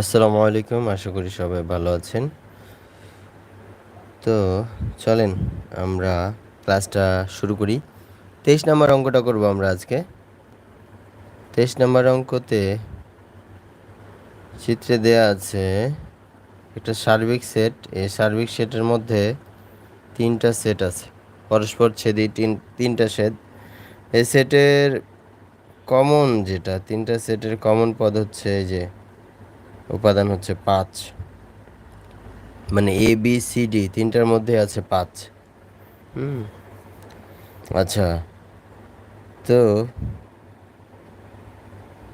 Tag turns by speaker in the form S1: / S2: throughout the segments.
S1: আসসালামু আলাইকুম, আশা করি সবাই ভালো আছেন। তো চলেন আমরা ক্লাসটা শুরু করি। তেইশ নম্বর অঙ্কটা করব আমরা আজকে। তেইশ নম্বর অঙ্কতে চিত্রে দেয়া আছে একটা সার্বিক সেট। এই সার্বিক সেটের মধ্যে তিনটা সেট আছে। পরস্পর ছেদি তিন, তিনটা সেট। এই সেটের কমন যেটা, তিনটা সেটের কমন পদ হচ্ছে এই যে উপাদান হচ্ছে পাঁচ। মানে এ বি সি ডি তিনটার মধ্যে আছে পাঁচ। হুম। আচ্ছা। তো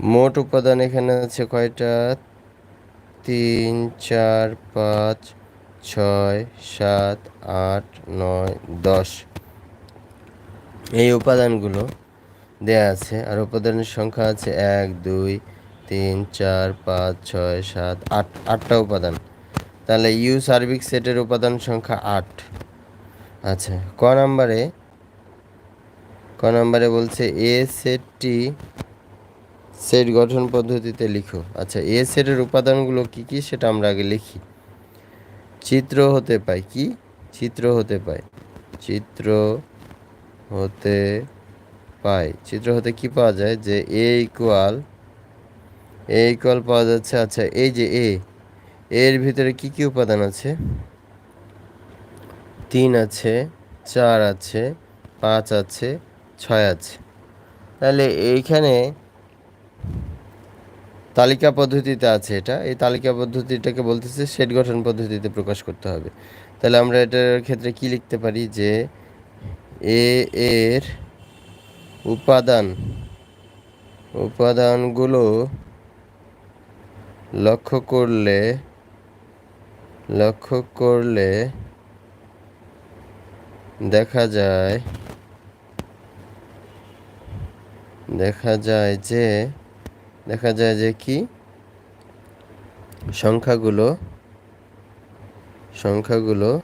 S1: মোট উপাদান এখানে আছে কয়টা? তিন, চার, পাঁচ, ছয়, সাত, আট, নয়, দশ। এই উপাদানগুলো দেয়া আছে আর উপাদানের সংখ্যা আছে এক, দুই তিন, চার, পাঁচ, ছয়, সাত, আট, আটটা উপাদান। তাহলে ইউ সার্বিক সেটের উপাদান সংখ্যা আট। আচ্ছা ক নাম্বারে? ক নাম্বারে বলছে এ সেটটি সেট গঠন পদ্ধতিতে লিখো। আচ্ছা এ সেটের উপাদানগুলো কি কি সেটা আমরা আগে লিখি। চিত্র হতে পায় কি? চিত্র হতে পায়। চিত্র হতে পায়। চিত্র হতে কি পাওয়া যায়? যে এ ইকুয়াল এ ইকুয়াল পাওয়া যাচ্ছে। আচ্ছা এই যে এ, এর ভিতরে কি কি উপাদান আছে? তিন আছে, চার আছে, পাঁচ আছে, ছয় আছে। তাহলে এইখানে তালিকা পদ্ধতিতে আছে এটা। এই তালিকা পদ্ধতিটাকে বলতেছে সেট গঠন পদ্ধতিতে প্রকাশ করতে হবে। তাহলে আমরা এটার ক্ষেত্রে কি লিখতে পারি? যে এ এর উপাদান, উপাদানগুলো লক্ষ্য করলে লক্ষ্য করলে দেখা যায় দেখা যায় যে, দেখা যায় যে কি? সংখ্যাগুলো সংখ্যাগুলো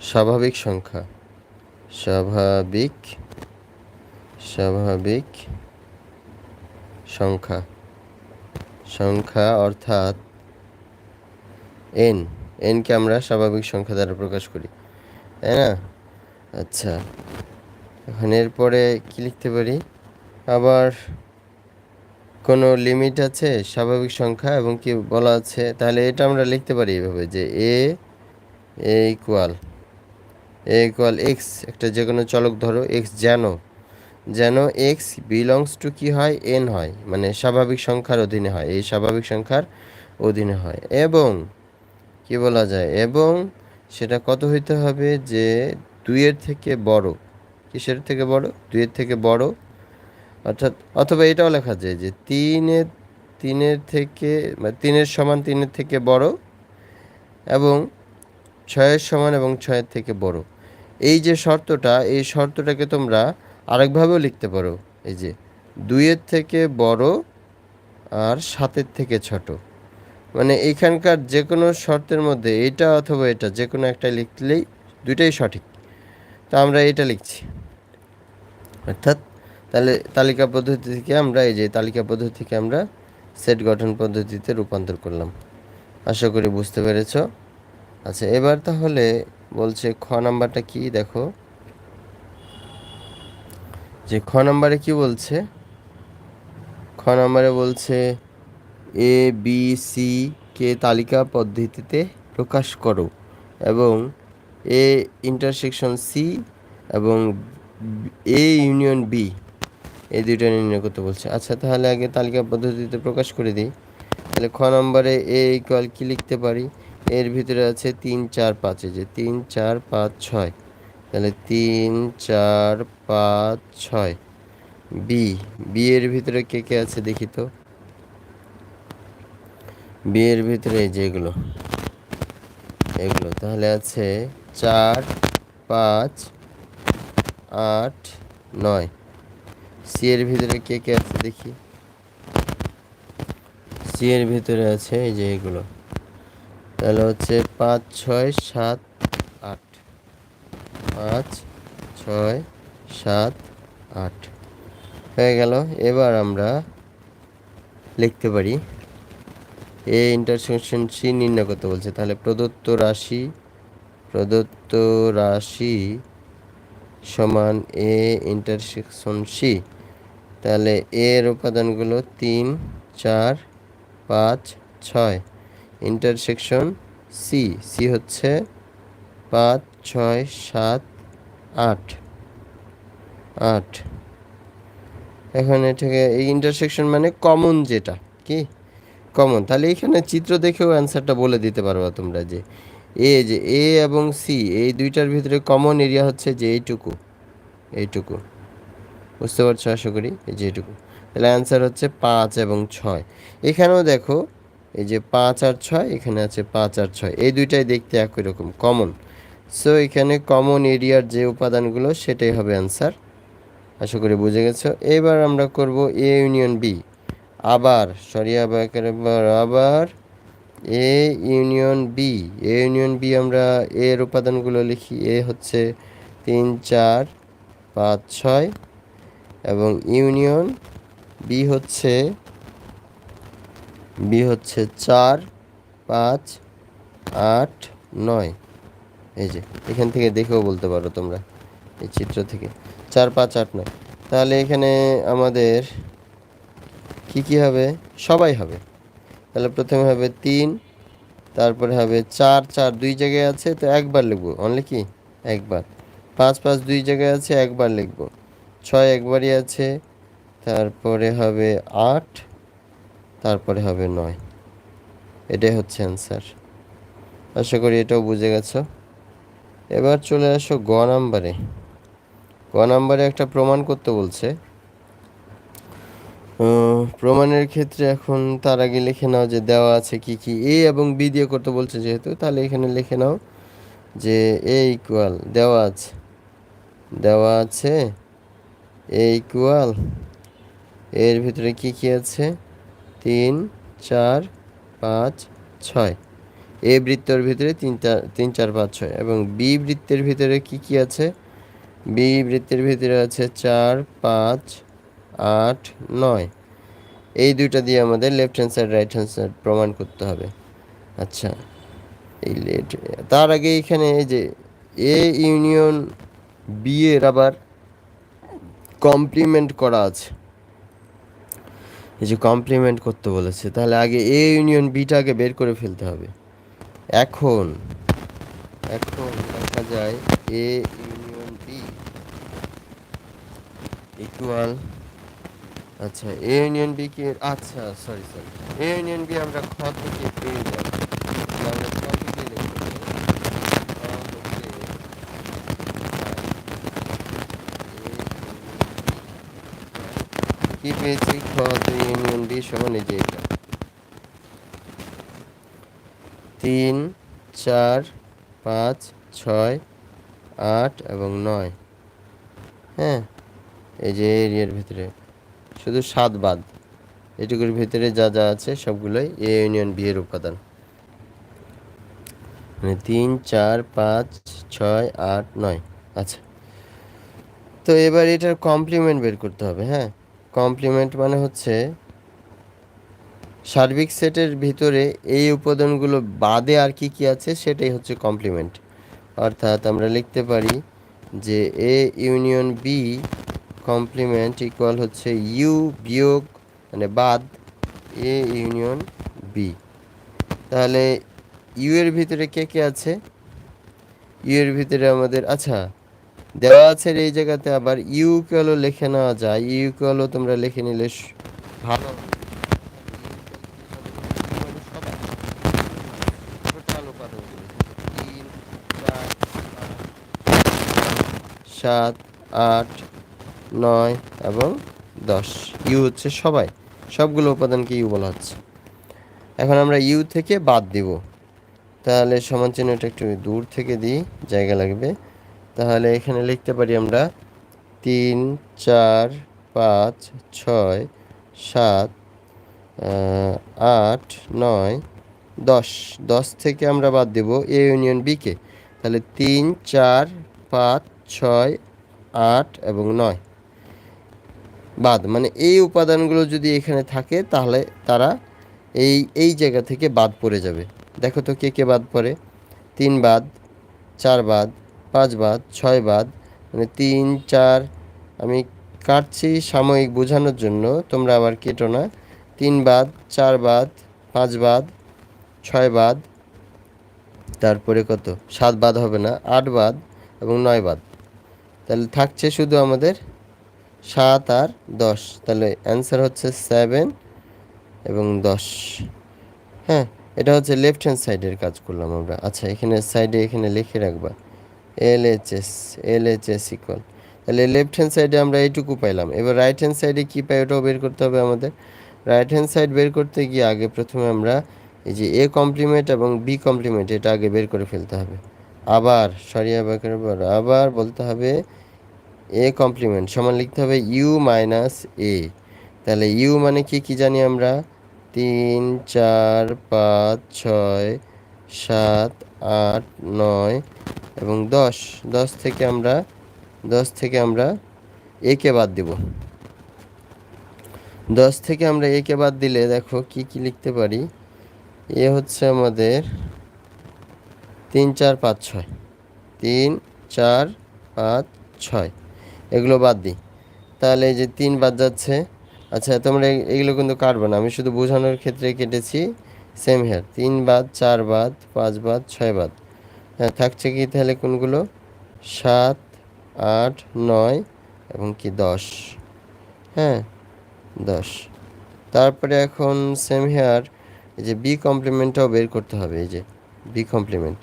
S1: স্বাভাবিক সংখ্যা। স্বাভাবিক স্বাভাবিক সংখ্যা। সংখ্যা অর্থাৎ এন এনকে আমরা স্বাভাবিক সংখ্যা দ্বারা প্রকাশ করি, তাই না? আচ্ছা এখন এরপরে কি লিখতে পারি? আবার কোনো লিমিট আছে, স্বাভাবিক সংখ্যা এবং কি বলা আছে? তাহলে এটা আমরা লিখতে পারি এভাবে যে A equal A equal X একটা যে কোনো চলক ধরো এক্স যেন যেন এক্স বিলংস টু কি হয়? এন হয়। মানে স্বাভাবিক সংখ্যার অধীনে হয়। এই স্বাভাবিক সংখ্যার অধীনে হয়। এবং কি বলা যায়? এবং সেটা কত হইতে হবে? যে দুইয়ের থেকে বড়। কিসের থেকে বড়? দুইয়ের থেকে বড়। অর্থাৎ, অথবা এটাও লেখা যায় যে তিনের তিনের থেকে মানে তিনের সমান তিনের থেকে বড় এবং ছয়ের সমান এবং ছয়ের থেকে বড়। এই যে শর্তটা, এই শর্তটাকে তোমরা আরেকভাবেও লিখতে পারো। এই যে, দুইয়ের থেকে বড় আর সাতের থেকে ছোট। মানে এখানকার যে কোনো শর্তের মধ্যে এটা অথবা এটা যে কোনো একটা লিখলেই দুইটাই সঠিক। তো আমরা এটা লিখছি। অর্থাৎ তাহলে তালিকা পদ্ধতি থেকে আমরা, এই যে তালিকা পদ্ধতি থেকে আমরা সেট গঠন পদ্ধতিতে রূপান্তর করলাম। আশা করি বুঝতে পেরেছ। আচ্ছা এবার তাহলে বলছে খ নাম্বারটা কি? দেখো। যে খ নাম্বারে কি বলছে? খ নাম্বারে বলছে, এ, বি, সি, কে তালিকা পদ্ধতিতে প্রকাশ করো এবং এ ইন্টারসেকশন সি এবং এ ইউনিয়ন বি এই দুইটা নির্ণয় করতে বলছে। আচ্ছা তাহলে আগে তালিকা পদ্ধতিতে প্রকাশ করে দিই। তাহলে খ নম্বরে এ ইকুয়াল কি লিখতে পারি? এর ভিতরে আছে তিন, চার, পাঁচে যে তিন, চার, পাঁচ, ছয়। তাহলে তিন, চার, পাঁচ, ছয়। বি বি এর ভিতরে কে কে আছে দেখি তো? বি এর ভিতরে এই যে এগুলো। তাহলে আছে চার, পাঁচ, আট, নয়। সি এর ভিতরে কে কে আছে দেখি? সি এর ভিতরে আছে এই যে এগুলো। তাহলে হচ্ছে পাঁচ, ছয়, সাত পাঁচ, ছয়, সাত, আট। হয়ে গেল। এবার আমরা লিখতে পারি। এ ইন্টারসেকশন সি নির্ণয় করতে বলছে। তাহলে প্রদত্ত রাশি প্রদত্ত রাশি সমান এ ইন্টারসেকশন সি তাহলে এর উপাদানগুলো তিন, চার, পাঁচ, ছয়। ইন্টারসেকশন সি সি হচ্ছে পাঁচ ছয়, সাত, আট। আট। এখন এটাকে এই ইন্টারসেকশন মানে কমন যেটা, কি? কমন তাহলে এখানে চিত্র দেখেও অ্যান্সারটা বলে দিতে পারবা তোমরা যে এ যে এ এবং সি এই দুইটার ভিতরে কমন এরিয়া হচ্ছে যে এইটুকু। এইটুকু। বুঝতে পারছ আশা করি? এই যে এইটুকু। তাহলে অ্যান্সার হচ্ছে পাঁচ এবং ছয়। এখানেও দেখো, এই যে পাঁচ আর ছয়, এখানে আছে পাঁচ আর ছয়। এই দুইটাই দেখতে একই রকম। কমন সো এখানে কমন এরিয়ার যে উপাদানগুলো, সেটাই হবে অ্যান্সার আশা করি বুঝে গেছো। এবার আমরা করব এ ইউনিয়ন বি আবার সরি আবার আবার A union B A union B আমরা এর উপাদানগুলো লিখি। এ হচ্ছে তিন, চার, পাঁচ, ছয় এবং ইউনিয়ন বি হচ্ছে বি হচ্ছে চার, পাঁচ, আট, নয়। এই যে, এখান থেকে দেখেও বলতে পারো তোমরা, এই চিত্র থেকে। চার, পাঁচ, আট, নয়। তাহলে এখানে আমাদের কি কি হবে? সবাই হবে। তাহলে প্রথমে হবে তিন, তারপরে হবে চার চার দুই জায়গায় আছে, তো একবার লিখব। অনলি কি? একবার। পাঁচ পাঁচ দুই জায়গায় আছে, একবার লিখব। ছয় একবারই আছে, তারপরে হবে আট, তারপরে হবে নয়। এটাই হচ্ছে অ্যান্সার আশা করি এটাও বুঝে গেছো। এবার চলে আসো গ নাম্বারে। গ নাম্বারে একটা প্রমাণ করতে বলছে। প্রমাণের ক্ষেত্রে এখন তার আগে লিখে নাও যে দেওয়া আছে কি কি এ এবং বি দিয়ে করতে বলছে যেহেতু, তাহলে এখানে লিখে নাও যে এ ইকুয়াল দেওয়া আছে। দেওয়া আছে এ ইকুয়াল এর ভিতরে কি কি আছে? তিন, চার, পাঁচ, ছয়। এ বৃত্তর ভিতরে তিন চার তিন, চার, পাঁচ, ছয় এবং বি বৃত্তের ভিতরে কি কি আছে? বি বৃত্তের ভিতরে আছে চার, পাঁচ, আট, নয়। এই দুইটা দিয়ে আমাদের left hand side right hand side প্রমাণ করতে হবে। আচ্ছা এই লেট তার আগে এখানে এই যে এ ইউনিয়ন বি এর আবার কমপ্লিমেন্ট করা আছে। এই যে কমপ্লিমেন্ট করতে বলেছে, তাহলে আগে এ ইউনিয়ন বিটাকে বের করে ফেলতে হবে। এখন এখন দেখা যায় এ ইউনিয়ন বি ইকুয়াল আচ্ছা এ ইউনিয়ন বি কে আচ্ছা sorry sorry A union B আমরা খ থেকে পেয়ে যাব। কি পেয়েছি? খ ইউনিয়ন বি সমান এই যে এটা তিন, চার, পাঁচ, ছয়, আট এবং নয়। হ্যাঁ এই যে এরিয়ার ভিতরে। শুধু সাত বাদ। এটুকুর ভিতরে যা যা আছে সবগুলোই এ ইউনিয়ন বি এর উপাদান। মানে তিন, চার, পাঁচ, ছয়, আট, নয়। আচ্ছা। তো এবার এটার কমপ্লিমেন্ট বের করতে হবে হ্যাঁ? কমপ্লিমেন্ট মানে হচ্ছে সার্বিক সেটের ভিতরে এই উপাদানগুলো বাদে আর কি কি আছে সেটাই হচ্ছে কমপ্লিমেন্ট অর্থাৎ আমরা লিখতে পারি যে A union B complement equal হচ্ছে ইউ বিয়োগ মানে বাদ এ ইউনিয়ন বি তাহলে ইউ এর ভিতরে কে কে আছে? ইউ এর ভিতরে আমাদের আচ্ছা দেওয়া আছে এই জায়গাতে আবার ইউ কেলো লিখে নেওয়া যায়। ইউ কেলো তোমরা লিখে নিলে ভালো সাত, আট, নয় এবং দশ। ইউ হচ্ছে সবাই। সবগুলো উপাদানকে ইউ বলা হচ্ছে। এখন আমরা ইউ থেকে বাদ দিব। তাহলে সমান চিহ্নটা একটু দূর থেকে দিই, জায়গা লাগবে। তাহলে এখানে লিখতে পারি আমরা তিন, চার, পাঁচ, ছয়, সাত আট, নয়, দশ। দশ থেকে আমরা বাদ দেব এ ইউনিয়ন বিকে তাহলে তিন, চার, পাঁচ ছয়, আট এবং নয়। বাদ মানে এই উপাদানগুলো যদি এখানে থাকে, তাহলে তারা এই এই জায়গা থেকে বাদ পড়ে যাবে। দেখো তো কে কে বাদ পড়ে? তিন বাদ, চার বাদ, পাঁচ বাদ, ছয় বাদ মানে তিন, চার, আমি কাটছি সাময়িক বোঝানোর জন্য, তোমরা আবার কেটো না। তিন বাদ, চার বাদ, পাঁচ বাদ, ছয় বাদ, তারপরে কত? সাত বাদ হবে না, আট বাদ এবং নয় বাদ। তাহলে থাকছে শুধু আমাদের সাত আর দশ। তাহলে অ্যান্সার হচ্ছে সেভেন এবং দশ। হ্যাঁ এটা হচ্ছে লেফট হ্যান্ড সাইডের কাজ করলাম আমরা। আচ্ছা এখানে সাইডে এখানে লিখে রাখবা। L H S L H S equal তাহলে লেফট হ্যান্ড সাইডে আমরা এইটুকু পাইলাম। এবার রাইট হ্যান্ড সাইডে কী পাই ওটাও বের করতে হবে আমাদের। রাইট হ্যান্ড সাইড বের করতে গিয়ে আগে প্রথমে আমরা এই যে এ কমপ্লিমেন্ট এবং বি কমপ্লিমেন্ট এটা আগে বের করে ফেলতে হবে। আবার সরিয়া বাকের আবার বলতে হবে এ কমপ্লিমেন্ট সমান লিখতে হবে ইউ মাইনাস এ তাহলে ইউ মানে কি কি জানি আমরা? তিন, চার, পাঁচ, ছয়, সাত, আট, নয় এবং দশ। দশ থেকে আমরা, দশ থেকে আমরা একে বাদ দেব। দশ থেকে আমরা একে বাদ দিলে দেখো কি কি লিখতে পারি? এ হচ্ছে আমাদের তিন, চার, পাঁচ, ছয়। তিন, চার, পাঁচ, ছয়। এগুলো বাদ দিই। তাহলে এই যে তিন বাদ যাচ্ছে। আচ্ছা তোমরা এগুলো কিন্তু কাটবে না। আমি শুধু বোঝানোর ক্ষেত্রে কেটেছি। সেম হেয়ার তিন বাদ, চার বাদ, পাঁচ বাদ, ছয় বাদ। হ্যাঁ থাকছে কি তাহলে কোনগুলো? সাত, আট, নয় এবং কি দশ। হ্যাঁ দশ। তারপরে এখন সেম হেয়ার এই যে বি কমপ্লিমেন্টটাও বের করতে হবে। এই যে বি কমপ্লিমেন্ট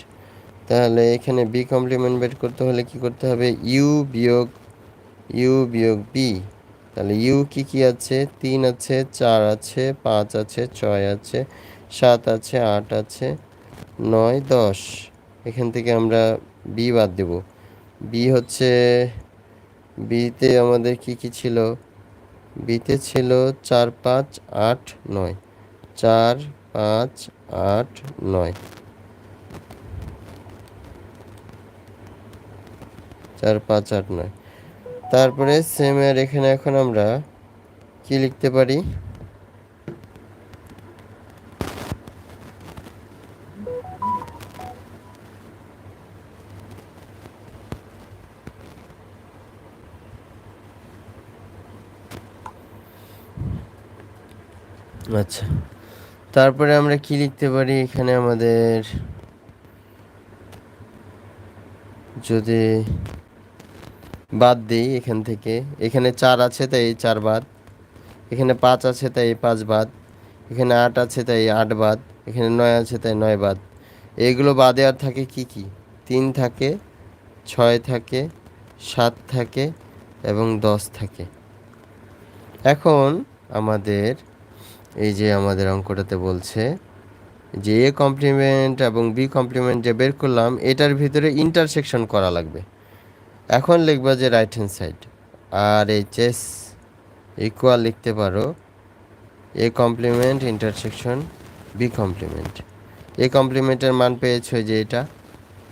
S1: তাহলে এখানে বি কমপ্লিমেন্ট বের করতে হলে কি করতে হবে? ইউ বিয়োগ ইউ বিয়োগ বি তাহলে ইউ কি কি আছে? তিন আছে, চার আছে, পাঁচ আছে, ছয় আছে, সাত আছে, আট আছে, নয়, দশ। এখান থেকে আমরা বি বাদ দেব। বি হচ্ছে বিতে আমাদের কি কি ছিল? বিতে ছিল চার, পাঁচ, আট, নয়। চার, পাঁচ, আট, নয়। চার, পাঁচ, আট, নয়। তারপরে সেমের এখানে এখন আমরা কি লিখতে পারি? আচ্ছা। তারপরে আমরা কি লিখতে পারি? এখানে আমাদের যদি বাদ দিই এখান থেকে। এখানে চার আছে, তাই এই চার বাদ। এখানে পাঁচ আছে, তাই এই পাঁচ বাদ। এখানে আট আছে, তাই আট বাদ। এখানে নয় আছে, তাই নয় বাদ। এগুলো বাদে আর থাকে কি কি? তিন থাকে, ছয় থাকে, সাত থাকে এবং দশ থাকে। এখন আমাদের এই যে আমাদের অঙ্কটাতে বলছে যে এ কমপ্লিমেন্ট এবং বি কমপ্লিমেন্ট যে বের করলাম, এটার ভিতরে ইন্টারসেকশন করা লাগবে। এখন লিখবা যে right hand side R H S equal লিখতে পারো A complement intersection B complement A কমপ্লিমেন্টের মান পেয়েছ যে এটা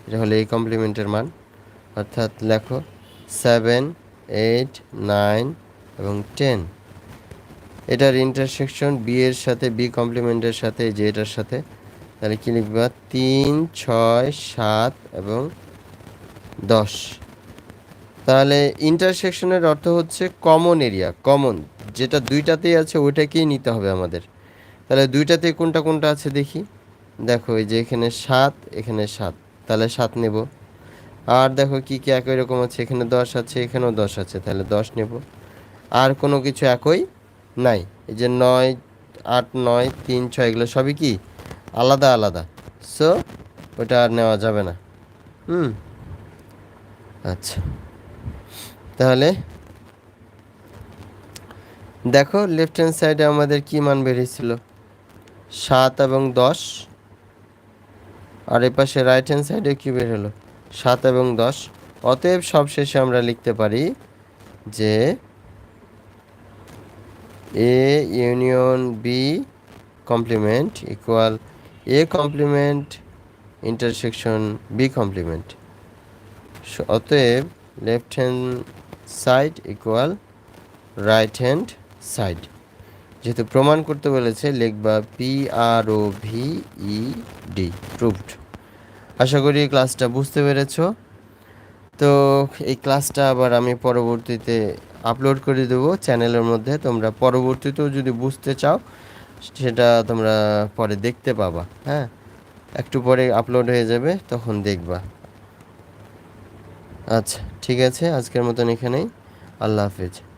S1: এটা হলো এই কমপ্লিমেন্টের মান। অর্থাৎ লেখো সেভেন এইট নাইন এবং টেন এটার ইন্টারসেকশন বি এর সাথে বি কমপ্লিমেন্টের সাথে যে এটার সাথে, তাহলে কী লিখবা? তিন, ছয়, সাত এবং দশ। তাহলে ইন্টারসেকশনের অর্থ হচ্ছে কমন এরিয়া কমন যেটা দুইটাতেই আছে, ওইটাকেই নিতে হবে আমাদের। তাহলে দুইটাতে কোনটা কোনটা আছে দেখি। দেখো, এই যে এখানে সাত এখানে সাত, তাহলে সাত নেব। আর দেখো কি কি একই রকম আছে, এখানে দশ আছে, এখানেও দশ আছে, তাহলে দশ নেব। আর কোনো কিছু একই নাই। এই যে নয়, আট, নয়, তিন, ছয়, এগুলো সবই কি? আলাদা আলাদা। সো ওটা আর নেওয়া যাবে না। হুম। আচ্ছা। তাহলে দেখো লেফট হ্যান্ড সাইডে আমাদের কি মান বেরিয়েছিল? সাত এবং দশ। আর এ পাশে রাইট হ্যান্ড সাইডে কী বের হলো? সাত এবং দশ। অতএব সবশেষে আমরা লিখতে পারি যে A union B complement equal A complement intersection B complement অতএব left hand side equal right hand side. যেহেতু প্রমাণ করতে বলেছে, লিখবা P R O V E D proved আশা করি ক্লাসটা বুঝতে পেরেছ। তো এই ক্লাসটা আবার আমি পরবর্তীতে আপলোড করে দেবো চ্যানেলের মধ্যে। তোমরা পরবর্তীতেও যদি বুঝতে চাও, সেটা তোমরা পরে দেখতে পাবা হ্যাঁ? একটু পরে আপলোড হয়ে যাবে, তখন দেখবা। আচ্ছা ঠিক আছে আজকের মতন এখানেই। আল্লাহ হাফেজ।